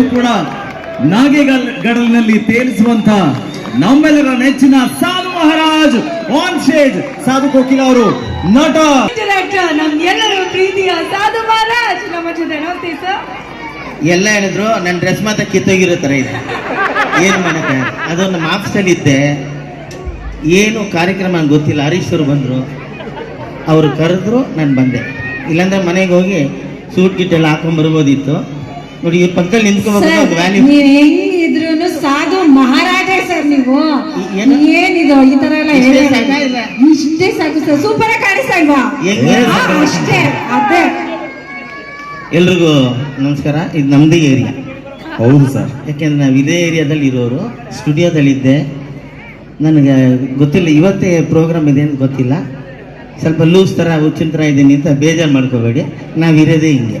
ಎಲ್ಲರನ್ನೂ ಕೂಡ ನಾಗೇಗಡಲಿನಲ್ಲಿ ತೇಲಿಸುವಂತ ನಮ್ಮೆಲ್ಲರ ನೆಚ್ಚಿನ ಸಾಧು ಮಹಾರಾಜ್ ಆನ್ ಸ್ಟೇಜ್ ಸಾಧು ಕೋಕಿಲ ಅವರು ನಟ. ಡೈರೆಕ್ಟರ್ ನಮ್ ಪ್ರೀತಿಯ ಸಾಧು ಮಹಾರಾಜ್ ನಮ್ಮ ಜೊತೆ ನಮಸ್ತೆ ಸರ್ ಎಲ್ಲ ಹೇಳಿದ್ರು ನನ್ನ ಡ್ರೆಸ್ ಮಾತ್ರ ಕಿತ್ತೋಗಿರೋ ಥರ ಇದೆ. ಏನು ಮಾಡಕ್ಕೆ? ಅದು ನಮ್ಮ ಆಫೀಸಲ್ಲಿ ಇದ್ದೆ. ಏನು ಕಾರ್ಯಕ್ರಮ ನಂಗೆ ಗೊತ್ತಿಲ್ಲ. ಹರೀಶ್ ಅವರು ಬಂದರು. ಅವರು ಕರೆದ್ರು ನಾನು ಬಂದೆ. ಇಲ್ಲಾಂದ್ರೆ ಮನೆಗೆ ಹೋಗಿ ಸೂಟ್ ಗಿಟ್ಟೆಲ್ಲ ಹಾಕೊಂಡ್ಬರ್ಬೋದಿತ್ತು ಹಾಕೊಂಡ್ ಬರ್ಬೋದಿತ್ತು. ನೋಡಿ ಇವ್ರ ಪಕ್ಕದಲ್ಲಿ ನಿಂತ್ಕೋಬೇಕು ಒಂದು ವ್ಯಾಲ್ಯೂ ನೀವ್ ಹೆಂಗಿದ್ರು ಸಾಧು ಮಹಾರಾಜ ಸರ್ ನೀವು. ಏನು? ಏನಿದು? ಈ ತರ ಎಲ್ಲ ಇಷ್ಟೇ ಸಾಕು ಸರ್. ಸೂಪರ್ ಆಗಿ? ಹಾ, ಅಷ್ಟೇ ಅದೇ. ಎಲ್ರಿಗೂ ನಮಸ್ಕಾರ. ಇದು ನಮ್ಮದೇ ಏರಿಯಾ ಹೌದು ಸರ್. ಯಾಕೆಂದ್ರೆ ನಾವು ಇದೇ ಏರಿಯಾದಲ್ಲಿ ಇರೋರು ಸ್ಟುಡಿಯೋದಲ್ಲಿದ್ದೆ ನನಗೆ ಗೊತ್ತಿಲ್ಲ ಇವತ್ತೇ ಪ್ರೋಗ್ರಾಮ್ ಇದೆ ಅಂತ ಗೊತ್ತಿಲ್ಲ. ಸ್ವಲ್ಪ ಲೂಸ್ ಥರ ಉಚ್ಚಿನ ಥರ ಇದ್ದೀನಿ ಅಂತ ಬೇಜಾರು ಮಾಡ್ಕೋಬೇಡಿ. ನಾವು ಇರೋದೇ ಹಿಂಗೆ.